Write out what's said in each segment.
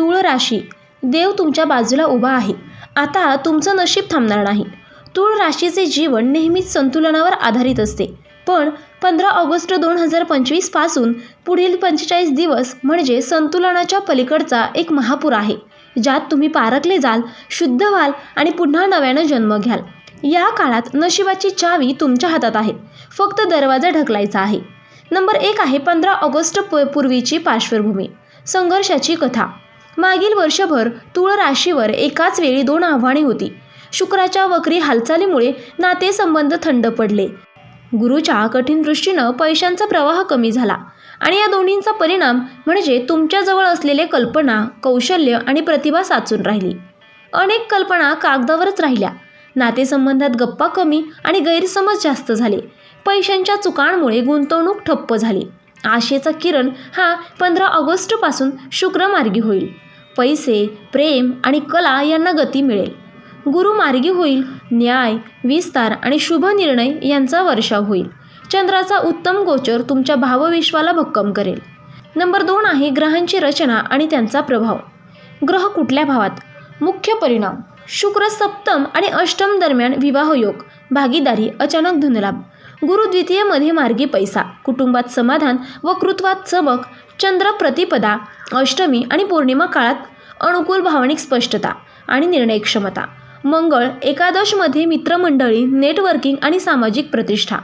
तूळ राशी. देव तुमच्या बाजूला उभा आहे. आता तुमचं नशीब थांबणार नाही. तूळ राशीचे जीवन नेहमीच संतुलनावर आधारित असते. पण पंधरा ऑगस्ट दोन हजार पंचवीसपासून पुढील पंचेचाळीस दिवस म्हणजे संतुलनाच्या पलीकडचा एक महापूर आहे. ज्यात तुम्ही पारखले जाल शुद्ध व्हाल आणि पुन्हा नव्यानं जन्म घ्याल. या काळात नशिबाची चावी तुमच्या हातात आहे. फक्त दरवाजा ढकलायचा आहे. नंबर एक आहे पंधरा ऑगस्ट प पूर्वीची पार्श्वभूमी. संघर्षाची कथा. मागील वर्षभर तुळ राशीवर एकाच वेळी दोन आव्हाने होती. शुक्राच्या वक्री हालचालीमुळे नातेसंबंध थंड पडले. गुरुच्या कठीण दृष्टीनं पैशांचा प्रवाह कमी झाला आणि या दोन्हींचा परिणाम म्हणजे तुमच्याजवळ असलेले कल्पना कौशल्य आणि प्रतिभा साचून राहिली. अनेक कल्पना कागदावरच राहिल्या. नातेसंबंधात गप्पा कमी आणि गैरसमज जास्त झाले. पैशांच्या चुकांमुळे गुंतवणूक ठप्प झाली. आशेचा किरण हा पंधरा ऑगस्टपासून शुक्रमार्गी होईल. पैसे प्रेम आणि कला यांना गती मिळेल. गुरु मार्गी होईल न्याय विस्तार आणि शुभ निर्णय यांचा वर्षाव होईल. चंद्राचा उत्तम गोचर तुमच्या भावविश्वाला भक्कम करेल. नंबर दोन आहे ग्रहांची रचना आणि त्यांचा प्रभाव. ग्रह कुठल्या भावात? मुख्य परिणाम. शुक्र सप्तम आणि अष्टम दरम्यान विवाह योग. भागीदारी अचानक धनलाभ. गुरुद्वितीयमध्ये मार्गी पैसा कुटुंबात समाधान व कृत्वात चमक चंद्र प्रतिपदा अष्टमी आणि पौर्णिमा काळात अनुकूल भावनिक स्पष्टता आणि निर्णय क्षमता. मंगळ एकादशमध्ये मित्रमंडळी नेटवर्किंग आणि सामाजिक प्रतिष्ठा.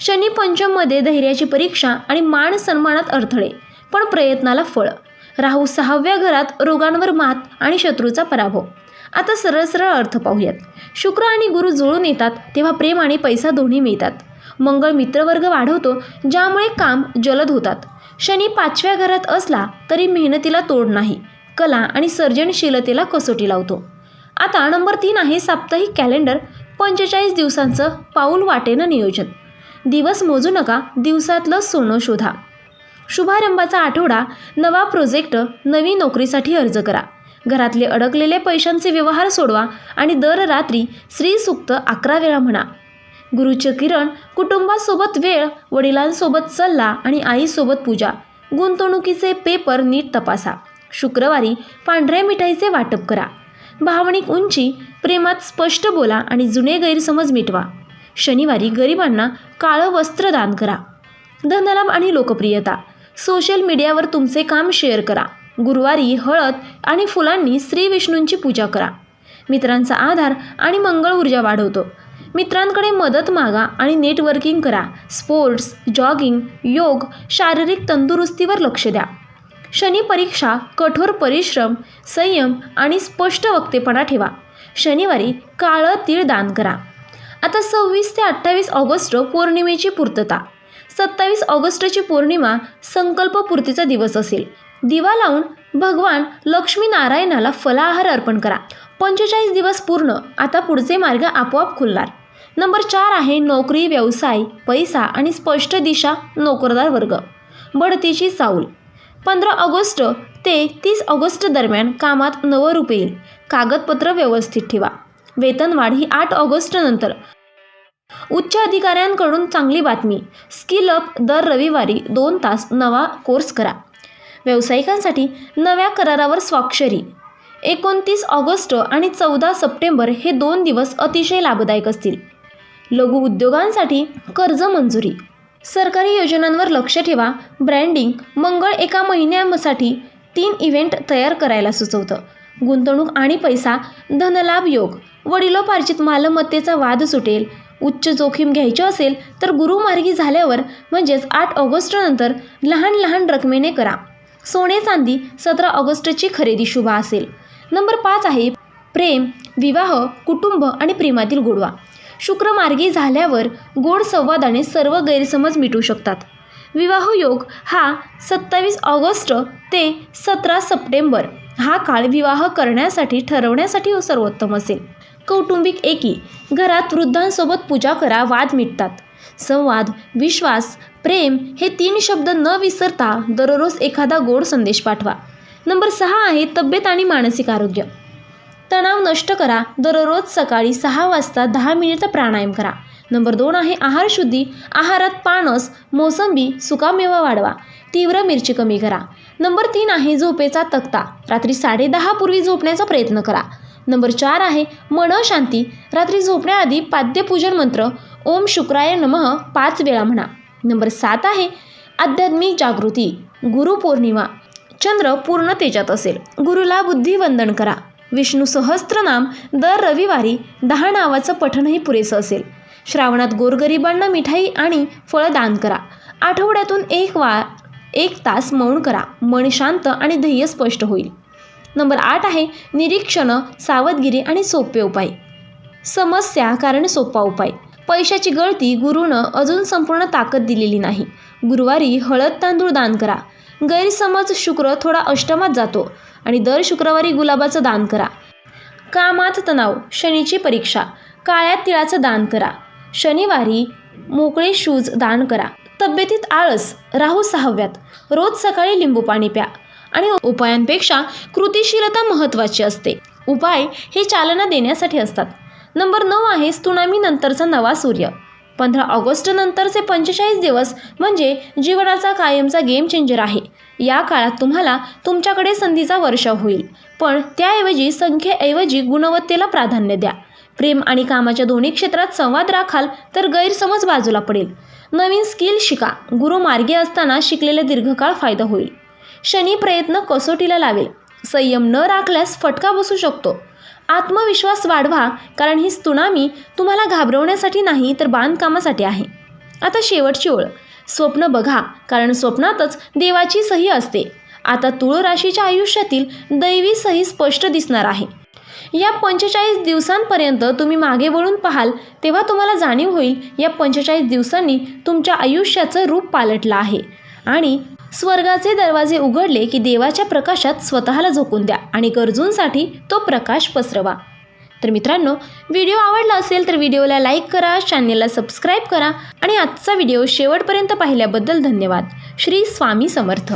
शनी पंचममध्ये धैर्याची परीक्षा आणि मान सन्मानात अडथळे पण प्रयत्नाला फळ. राहू सहाव्या घरात रोगांवर मात आणि शत्रूचा पराभव. आता सरळ सरळ अर्थ पाहूयात. शुक्र आणि गुरु जुळून येतात तेव्हा प्रेम आणि पैसा दोन्ही मिळतात. मंगळ मित्रवर्ग वाढवतो ज्यामुळे काम जलद होतात. शनी पाचव्या घरात असला तरी मेहनतीला तोड नाही कला आणि सर्जनशीलतेला कसोटी लावतो. आता नंबर तीन आहे साप्ताहिक कॅलेंडर पंचेचाळीस दिवसांचं पाऊल वाटेनं नियोजन. दिवस मोजू नका दिवसातलं सोनं शोधा. शुभारंभाचा आठवडा नवा प्रोजेक्ट नवी नोकरीसाठी अर्ज करा. घरातले अडकलेले पैशांचे व्यवहार सोडवा आणि दर रात्री श्रीसुक्त अकरा वेळा म्हणा. गुरुचे किरण कुटुंबासोबत वेळ वडिलांसोबत सल्ला आणि आईसोबत पूजा. गुंतवणुकीचे पेपर नीट तपासा. शुक्रवारी पांढऱ्या मिठाईचे वाटप करा. भावनिक उंची प्रेमात स्पष्ट बोला आणि जुने गैरसमज मिटवा. शनिवारी गरिबांना काळं वस्त्र दान करा. धनलाभ आणि लोकप्रियता. सोशल मीडियावर तुमचे काम शेअर करा. गुरुवारी हळद आणि फुलांनी श्री विष्णूंची पूजा करा. मित्रांचा आधार आणि मंगळ ऊर्जा वाढवतो. मित्रांकडे मदत मागा आणि नेटवर्किंग करा. स्पोर्ट्स जॉगिंग योग शारीरिक तंदुरुस्तीवर लक्ष द्या. शनी परीक्षा कठोर परिश्रम संयम आणि स्पष्ट वक्तेपणा ठेवा. शनिवारी काळं तीळ दान करा. आता सव्वीस ते अठ्ठावीस ऑगस्ट पौर्णिमेची पूर्तता. सत्तावीस ऑगस्टची पौर्णिमा संकल्पपूर्तीचा दिवस असेल. दिवा लावून भगवान लक्ष्मीनारायणाला फलाहार अर्पण करा. पंचेचाळीस दिवस पूर्ण. आता पुढचे मार्ग आपोआप खुलणार. नंबर चार आहे नोकरी व्यवसाय पैसा आणि स्पष्ट दिशा नोकरदार वर्ग. बढतीची चाऊल पंधरा ऑगस्ट ते तीस ऑगस्ट दरम्यान कामात नवं रूप येईल. कागदपत्र व्यवस्थित ठेवा. वेतनवाढ ही आठ ऑगस्ट नंतर. उच्च अधिकाऱ्यांकडून चांगली बातमी. स्किल अप दर रविवारी दोन तास नवा कोर्स करा. व्यावसायिकांसाठी नव्या करारावर स्वाक्षरी. एकोणतीस ऑगस्ट आणि चौदा सप्टेंबर हे दोन दिवस अतिशय लाभदायक असतील. लघु उद्योगांसाठी कर्ज मंजुरी. सरकारी योजनांवर लक्ष ठेवा. ब्रँडिंग मंगळ एका महिन्यासाठी तीन इव्हेंट तयार करायला सुचवतं. गुंतवणूक आणि पैसा धनलाभ योग. वडिलोपार्जित मालमत्तेचा वाद सुटेल. उच्च जोखीम घ्यायची असेल तर गुरुमार्गी झाल्यावर म्हणजेच आठ ऑगस्टनंतर लहान लहान रकमेने करा. सोने चांदी सतरा ऑगस्टची खरेदी शुभ असेल. नंबर पाच आहे प्रेम विवाह कुटुंब आणि प्रेमातील गोडवा. शुक्र मार्गी झाल्यावर गोड संवादाने सर्व गैरसमज मिटू शकतात. विवाह योग हा सत्तावीस ऑगस्ट ते सतरा सप्टेंबर हा काळ विवाह करण्यासाठी ठरवण्यासाठी सर्वोत्तम असेल. कौटुंबिक एकी घरात वृद्धांसोबत पूजा करा वाद मिटतात. संवाद विश्वास प्रेम हे तीन शब्द न विसरता दररोज एखादा गोड संदेश पाठवा. नंबर सहा आहे तब्येत आणि मानसिक आरोग्य. तणाव नष्ट करा. दररोज सकाळी सहा वाजता दहा मिनिटं प्राणायाम करा. नंबर दोन आहे आहारशुद्धी आहारात पाणस मोसंबी सुकामेवा वाढवा. तीव्र मिरची कमी करा. नंबर तीन आहे झोपेचा तक्ता. रात्री साडेदहा पूर्वी झोपण्याचा प्रयत्न करा. नंबर चार आहे मन शांती. रात्री झोपण्याआधी पाद्यपूजन मंत्र ओम शुक्राय नमः पाच वेळा म्हणा. नंबर सात आहे आध्यात्मिक जागृती. गुरुपौर्णिमा चंद्र पूर्ण तेजात असेल. गुरुला बुद्धिवंदन करा. विष्णू सहस्त्रनाम दर रविवारी दहा नावाचं पठणही पुरेसं असेल. श्रावणात गोरगरिबांना मिठाई आणि फळं दान करा. आठवड्यातून एक वा एक तास मौन करा. मन शांत आणि ध्येय स्पष्ट होईल. नंबर आठ आहे निरीक्षण सावधगिरी आणि सोपे उपाय. समस्या कारण सोपा उपाय. पैशाची गळती गुरुनं अजून संपूर्ण ताकद दिलेली नाही. गुरुवारी हळद तांदूळ दान करा. गैरसमज शुक्र थोडा अष्टमात जातो आणि दर शुक्रवारी गुलाबाचं दान करा. कामात तणाव शनीची परीक्षा काळ्या तिळाचं दान करा. शनिवारी मोकळे शूज दान करा. तब्येतीत आळस राहू सहाव्यात. रोज सकाळी लिंबू पाणी प्या. आणि उपायांपेक्षा कृतिशीलता महत्त्वाची असते. उपाय हे चालना देण्यासाठी असतात. नंबर नऊ आहे त्सुनामी नंतरचा नवा सूर्य. पंधरा ऑगस्टनंतरचे पंचेचाळीस दिवस म्हणजे जीवनाचा कायमचा गेम चेंजर आहे. या काळात तुम्हाला तुमच्याकडे संधीचा वर्षाव होईल. पण त्याऐवजी संख्येऐवजी गुणवत्तेला प्राधान्य द्या. प्रेम आणि कामाच्या दोन्ही क्षेत्रात संवाद राखाल तर गैरसमज बाजूला पडेल. नवीन स्किल शिका. गुरु मार्गे असताना शिकलेले दीर्घकाळ फायदा होईल. शनी प्रयत्न कसोटीला लावेल. संयम न राखल्यास फटका बसू शकतो. आत्मविश्वास वाढवा कारण ही सुनामी तुम्हाला घाबरवण्यासाठी नाही तर बांधकामासाठी आहे. आता शेवटची ओळ. स्वप्न बघा कारण स्वप्नातच देवाची सही असते. आता तुळ राशीच्या आयुष्यातील दैवी सही स्पष्ट दिसणार आहे. या पंचेचाळीस दिवसांपर्यंत तुम्ही मागे वळून पाहाल तेव्हा तुम्हाला जाणीव होईल या पंचेचाळीस दिवसांनी तुमच्या आयुष्याचं रूप पालटलं आहे. आणि स्वर्गाचे दरवाजे उघडले की देवाच्या प्रकाशात स्वतःला झोकून द्या आणि गरजूंसाठी तो प्रकाश पसरवा. तर मित्रांनो व्हिडिओ आवडला असेल तर व्हिडिओला लाईक करा चॅनेलला सबस्क्राईब करा आणि आजचा व्हिडिओ शेवटपर्यंत पाहिल्याबद्दल धन्यवाद. श्री स्वामी समर्थ.